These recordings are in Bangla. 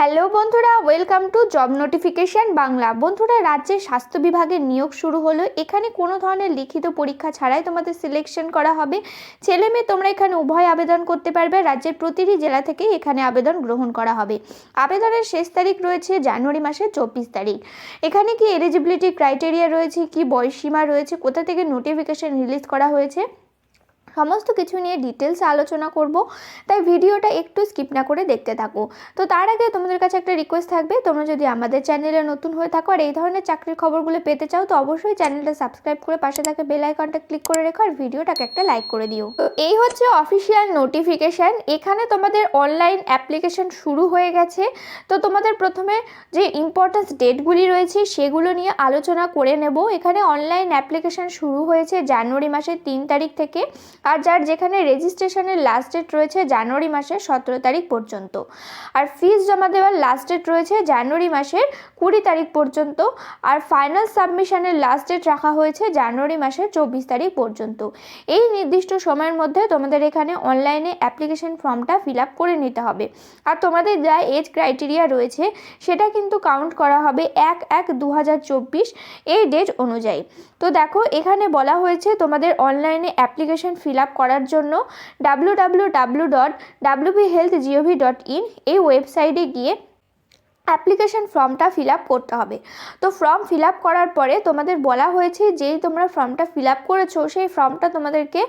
হ্যালো বন্ধুরা welcome to job notification Bangla. বন্ধুরা রাজ্যের স্বাস্থ্য বিভাগের নিয়োগ শুরু হলো। এখানে কোনো ধরনের লিখিত পরীক্ষা ছাড়াই তোমাদের সিলেকশন করা হবে। ছেলে মেয়ে তোমরা এখানে উভয় আবেদন করতে পারবে। রাজ্যের প্রতিটি জেলা থেকে এখানে আবেদন গ্রহণ করা হবে। আবেদনের শেষ তারিখ রয়েছে জানুয়ারি মাসের চব্বিশ তারিখ। এখানে কি এলিজিবিলিটি ক্রাইটেরিয়া রয়েছে? কি বয়সীমা রয়েছে? কোথা থেকে নোটিফিকেশন রিলিজ করা হয়েছে? সমস্ত কিছু নিয়ে ডিটেলসে আলোচনা করব, তাই ভিডিওটা একটু স্কিপ না করে দেখতে থাকো। তো তার আগে তোমাদের কাছে একটা রিকোয়েস্ট থাকবে, তোমরা যদি আমাদের চ্যানেলে নতুন হয়ে থাকো আর এই ধরনের চাকরির খবরগুলো পেতে চাও, তো অবশ্যই চ্যানেলটা সাবস্ক্রাইব করে পাশে থাকা বেল আইকনটা ক্লিক করে রেখো আর ভিডিওটাকে একটা লাইক করে দিও। তো এই হচ্ছে অফিসিয়াল নোটিফিকেশান এখানে তোমাদের অনলাইন অ্যাপ্লিকেশন শুরু হয়ে গেছে। তো তোমাদের প্রথমে যে ইম্পর্টেন্স ডেটগুলি রয়েছে, সেগুলো নিয়ে আলোচনা করে নেব। এখানে অনলাইন অ্যাপ্লিকেশন শুরু হয়েছে জানুয়ারি মাসের তিন তারিখ থেকে। আর যার যেখানে রেজিস্ট্রেশনের লাস্ট ডেট রয়েছে জানুয়ারি মাসের সতেরো তারিখ পর্যন্ত। আর ফিস জমা দেওয়ার লাস্ট ডেট রয়েছে জানুয়ারি মাসের কুড়ি তারিখ পর্যন্ত। আর ফাইনাল সাবমিশনের লাস্ট ডেট রাখা হয়েছে জানুয়ারি মাসের চব্বিশ তারিখ পর্যন্ত। এই নির্দিষ্ট সময়ের মধ্যে তোমাদের এখানে অনলাইনে অ্যাপ্লিকেশন ফর্মটা ফিল আপ করে নিতে হবে। আর তোমাদের যা এজ ক্রাইটেরিয়া রয়েছে, সেটা কিন্তু কাউন্ট করা হবে এক এক দু এই ডেট অনুযায়ী। তো দেখো, এখানে বলা হয়েছে তোমাদের অনলাইনে অ্যাপ্লিকেশন ফিল আপ করার জন্য W dot health GOV dot in এই ওয়েবসাইটে গিয়ে অ্যাপ্লিকেশন ফর্মটা ফিল আপ করতে হবে। তো ফর্ম ফিল আপ করার পরে তোমাদের বলা হয়েছে যেই তোমরা ফর্মটা ফিল আপ করেছ, সেই ফর্মটা তোমাদেরকে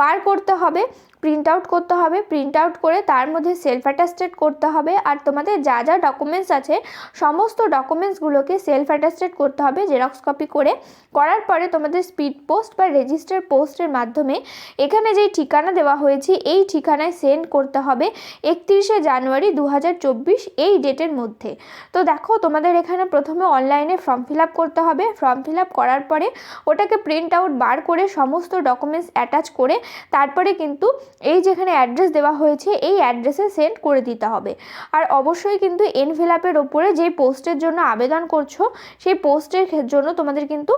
বার করতে হবে। প্রিন্ট আউট করতে হবে প্রিন্ট আউট করে তার মধ্যে সেলফ অ্যাটাস্টেড করতে হবে আর তোমাদের যা যা ডকুমেন্টস আছে, সমস্ত ডকুমেন্টসগুলোকে সেলফ অ্যাটাস্টেড করতে হবে জেরক্স কপি করে। করার পরে তোমাদের স্পিড পোস্ট বা রেজিস্টার পোস্টের মাধ্যমে এখানে যেই ঠিকানা দেওয়া হয়েছে, এই ঠিকানায় সেন্ড করতে হবে একত্রিশে জানুয়ারি দু হাজার চব্বিশ এই ডেটের মধ্যে। তো দেখো তোমাদের এখানে প্রথমে অনলাইনে ফর্ম ফিল করতে হবে। ফর্ম ফিল করার পরে ওটাকে প্রিন্ট আউট বার করে সমস্ত ডকুমেন্টস অ্যাটাচ করে তারপরে কিন্তু এই যেখানে অ্যাড্রেস দেওয়া হয়েছে, এই অ্যাড্রেসে সেন্ড করে দিতে হবে। আর অবশ্যই কিন্তু এনভেলাপের ওপরে যেই পোস্টের জন্য আবেদন করছ, সেই পোস্টের জন্য তোমাদের কিন্তু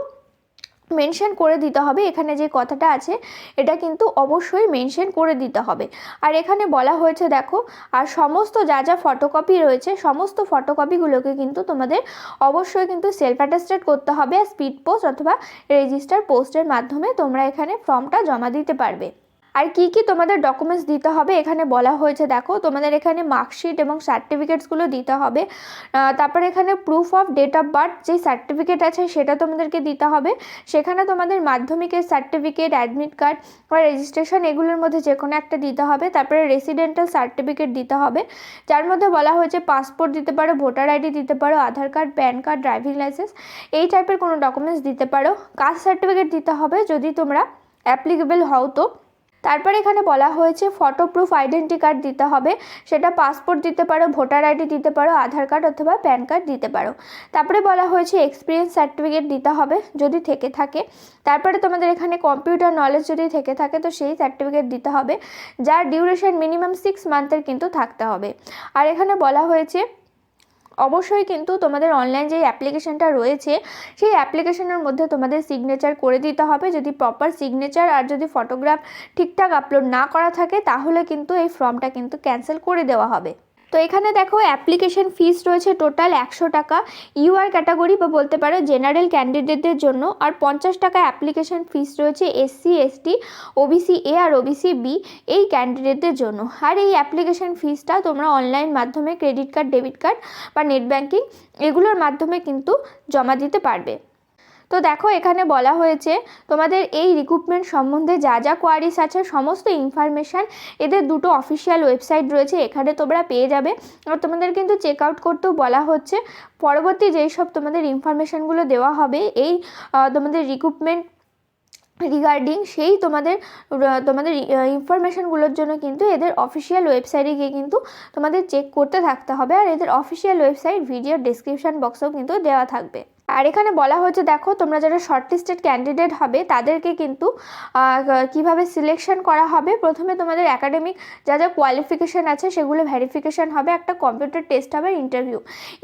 মেনশন করে দিতে হবে। এখানে যে কথাটা আছে, এটা কিন্তু অবশ্যই মেনশন করে দিতে হবে। আর এখানে বলা হয়েছে, দেখো, আর সমস্ত যা যা ফটোকপি রয়েছে, সমস্ত ফটোকপিগুলোকে কিন্তু তোমাদের অবশ্যই কিন্তু সেলফ অ্যাটাস্টেড করতে হবে স্পিড পোস্ট অথবা রেজিস্টার পোস্টের মাধ্যমে তোমরা এখানে ফর্মটা জমা দিতে পারবে। আর কি কি তোমাদের ডকুমেন্টস দিতে হবে? এখানে বলা হয়েছে, দেখো, তোমাদের এখানে মার্কশিট এবং সার্টিফিকেটসগুলো দিতে হবে। তারপরে এখানে proof of date of birth যে সার্টিফিকেট আছে সেটা তোমাদেরকে দিতে হবে। সেখানে তোমাদের মাধ্যমিকের সার্টিফিকেট অ্যাডমিট কার্ড বা রেজিস্ট্রেশন এগুলোর মধ্যে যে কোনো একটা দিতে হবে। তারপরে রেসিডেন্টাল সার্টিফিকেট দিতে হবে। যার মধ্যে বলা হয়েছে পাসপোর্ট দিতে পারো ভোটার আইডি দিতে পারো Aadhaar card PAN card driving licence এই টাইপের কোনো ডকুমেন্টস দিতে পারো। কাস্ট সার্টিফিকেট দিতে হবে যদি তোমরা অ্যাপ্লিকেবল হও তো। তারপর এখানে বলা হয়েছে ফটো প্রুফ আইডেন্টি কার্ড দিতে হবে। সেটা পাসপোর্ট দিতে পারো ভোটার আইডি দিতে পারো আধার কার্ড অথবা প্যান কার্ড দিতে পারো। তারপরে বলা হয়েছে এক্সপিরিয়েন্স সার্টিফিকেট দিতে হবে যদি থেকে থাকে। তারপরে তোমাদের এখানে কম্পিউটার নলেজ যদি থেকে থাকে, তো সেই সার্টিফিকেট দিতে হবে। যার ডিউরেশন মিনিমাম সিক্স মান্থের কিন্তু থাকতে হবে। আর এখানে বলা হয়েছে অবশ্যই কিন্তু তোমাদের অনলাইন যে অ্যাপ্লিকেশানটা রয়েছে, সেই অ্যাপ্লিকেশানের মধ্যে তোমাদের সিগনেচার করে দিতে হবে। যদি প্রপার সিগনেচার আর যদি ফটোগ্রাফ ঠিকঠাক আপলোড না করা থাকে, তাহলে কিন্তু এই ফর্মটা কিন্তু ক্যান্সেল করে দেওয়া হবে। তো এখানে দেখো অ্যাপ্লিকেশন ফিস রয়েছে টোটাল একশো টাকা। ইউআর ক্যাটাগরি বা বলতে পারো জেনারেল ক্যান্ডিডেটদের জন্য। আর পঞ্চাশ টাকা অ্যাপ্লিকেশন ফিস রয়েছে এসসি এসটি ওবিসি এ আর ওবিসি বি এই ক্যান্ডিডেটদের জন্য। আর এই অ্যাপ্লিকেশন ফিসটা তোমরা অনলাইন মাধ্যমে ক্রেডিট কার্ড ডেবিট কার্ড বা নেট ব্যাঙ্কিং এগুলোর মাধ্যমে কিন্তু জমা দিতে পারবে। তো দেখো, এখানে বলা হয়েছে, তোমাদের এই রিক্রুটমেন্ট সম্বন্ধে যা যা কোয়ারিস আছে, সমস্ত ইনফরমেশান এদের দুটো অফিসিয়াল ওয়েবসাইট রয়েছে, এখানে তোমরা পেয়ে যাবে। আর তোমাদের কিন্তু চেক আউট করতেও বলা হচ্ছে, পরবর্তী যেই সব তোমাদের ইনফরমেশানগুলো দেওয়া হবে, এই তোমাদের রিক্রুটমেন্ট রিগার্ডিং সেই তোমাদের তোমাদের ইনফরমেশানগুলোর জন্য কিন্তু এদের অফিসিয়াল ওয়েবসাইটে গিয়ে কিন্তু তোমাদের চেক করতে থাকতে হবে। আর এদের অফিসিয়াল ওয়েবসাইট ভিডিও ডিসক্রিপশান বক্সেও কিন্তু দেওয়া থাকবে। আর এখানে বলা হয়েছে, দেখো তোমরা যারা শর্টলিস্টেড ক্যান্ডিডেট হবে, তাদেরকে কিন্তু কীভাবে সিলেকশন করা হবে? প্রথমে তোমাদের একাডেমিক যা যা কোয়ালিফিকেশান আছে, সেগুলো ভেরিফিকেশান হবে, একটা কম্পিউটার টেস্ট হবে ইন্টারভিউ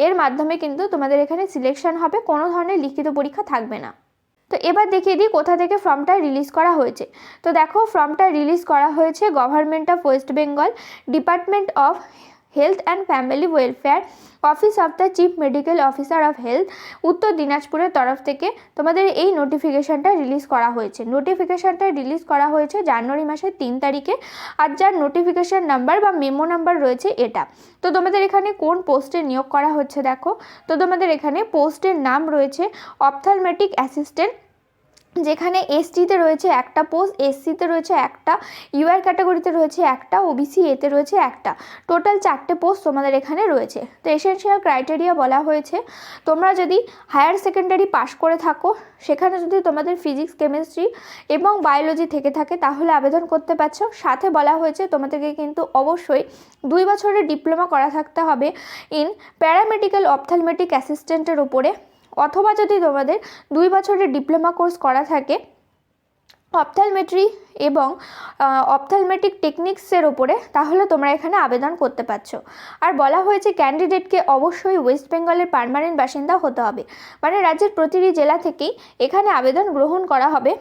এর মাধ্যমে কিন্তু তোমাদের এখানে সিলেকশন হবে, কোনো ধরনের লিখিত পরীক্ষা থাকবে না। তো এবার দেখিয়ে দিই কোথা থেকে ফর্মটা রিলিজ করা হয়েছে। তো দেখো ফর্মটা রিলিজ করা হয়েছে government of West Bengal department of health and family welfare office of the chief medical officer of health উত্তর দিনাজপুরের তরফ থেকে তোমাদের এই নোটিফিকেশানটা রিলিজ করা হয়েছে। নোটিফিকেশানটা রিলিজ করা হয়েছে জানুয়ারি মাসের তিন তারিখে আর যার নোটিফিকেশান নাম্বার বা মেমো নাম্বার রয়েছে এটা। তো তোমাদের এখানে কোন পোস্টে নিয়োগ করা হচ্ছে দেখো। তো তোমাদের এখানে পোস্টের নাম রয়েছে অপথালমেটিক অ্যাসিস্ট্যান্ট যেখানে এসটিতে রয়েছে একটা পোস্ট এসসিতে রয়েছে একটা ইউআর ক্যাটাগরিতে রয়েছে একটা ওবিসি এতে রয়েছে একটা। টোটাল চারটে পোস্ট তোমাদের এখানে রয়েছে। তো এসেনশিয়াল ক্রাইটেরিয়া বলা হয়েছে। তোমরা যদি হায়ার সেকেন্ডারি পাশ করে থাকো, সেখানে যদি তোমাদের ফিজিক্স কেমিস্ট্রি এবং বায়োলজি থেকে থাকে, তাহলে আবেদন করতে পারছ। সাথে বলা হয়েছে, তোমাদেরকে কিন্তু অবশ্যই দুই বছরের ডিপ্লোমা করা থাকতে হবে ইন প্যারামেডিক্যাল অপথালমেটিক অ্যাসিস্ট্যান্টের উপরে। অথবা যদি তোমাদের দুই বছরের ডিপ্লোমা কোর্স করা থাকে, অপথ্যালমেট্রি এবং অপথ্যালমেটিক টেকনিক্সের ওপরে তাহলে তোমরা এখানে আবেদন করতে পারছ। আর বলা হয়েছে ক্যান্ডিডেটকে অবশ্যই ওয়েস্ট বেঙ্গলের পার্মানেন্ট বাসিন্দা হতে হবে। মানে রাজ্যের প্রতিটি জেলা থেকেই এখানে আবেদন গ্রহণ করা হবে।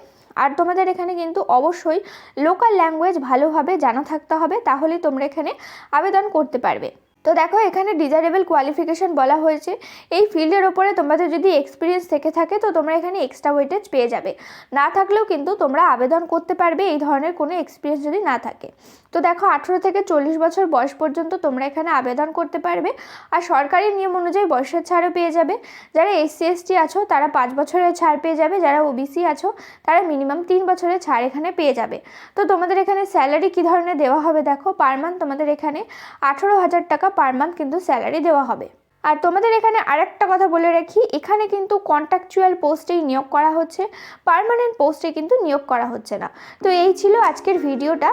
আর তোমাদের এখানে কিন্তু অবশ্যই লোকাল ল্যাঙ্গুয়েজ ভালোভাবে জানা থাকতে হবে, তাহলে তোমরা এখানে আবেদন করতে পারবে। তো দেখো, এখানে ডিজারেবল কোয়ালিফিকেশন বলা হয়েছে। এই ফিল্ডের ওপরে তোমাদের যদি এক্সপিরিয়েন্স থেকে থাকে, তো তোমরা এখানে এক্সট্রা ওয়েটেজ পেয়ে যাবে। না থাকলেও কিন্তু তোমরা আবেদন করতে পারবে, এই ধরনের কোনো এক্সপিরিয়েন্স যদি না থাকে। তো দেখো, আঠেরো থেকে চল্লিশ বছর বয়স পর্যন্ত তোমরা এখানে আবেদন করতে পারবে। আর সরকারি নিয়ম অনুযায়ী বয়সের ছাড়ও পেয়ে যাবে। যারা এসসি এসটি আছো, তারা পাঁচ বছরের ছাড় পেয়ে যাবে। যারা ওবিসি আছো, তারা মিনিমাম তিন বছরের ছাড় এখানে পেয়ে যাবে। তো তোমাদের এখানে স্যালারি কী ধরনের দেওয়া হবে দেখো? পার মান্থ তোমাদের এখানে আঠেরো হাজার টাকা পার মান্থ কিন্তু স্যালারি দেওয়া হবে। আর তোমাদের এখানে আরেকটা কথা বলে রাখি, এখানে কিন্তু কন্ট্রাকচুয়াল পোস্টেই নিয়োগ করা হচ্ছে পারমানেন্ট পোস্টে কিন্তু নিয়োগ করা হচ্ছে না। তো এই ছিল আজকের ভিডিওটা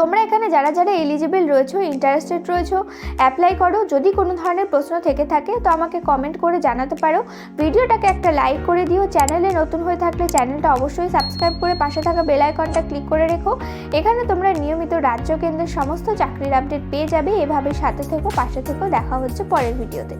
তোমরা এখানে যারা যারা এলিজিবল রয়েছো ইন্টারেস্টেড রয়েছো অ্যাপ্লাই করো। যদি কোনো ধরনের প্রশ্ন থেকে থাকে, তো আমাকে কমেন্ট করে জানাতে পারো। ভিডিওটাকে একটা লাইক করে দিও। চ্যানেলে নতুন হয়ে থাকলে চ্যানেলটা অবশ্যই সাবস্ক্রাইব করে পাশে থাকা বেল আইকনটা ক্লিক করে রেখো। এখানে তোমরা নিয়মিত রাজ্য কেন্দ্রের সমস্ত চাকরির আপডেট পেয়ে যাবে। এভাবে সাথে থেকো, পাশে থেকেও দেখা হচ্ছে পরের ভিডিওতে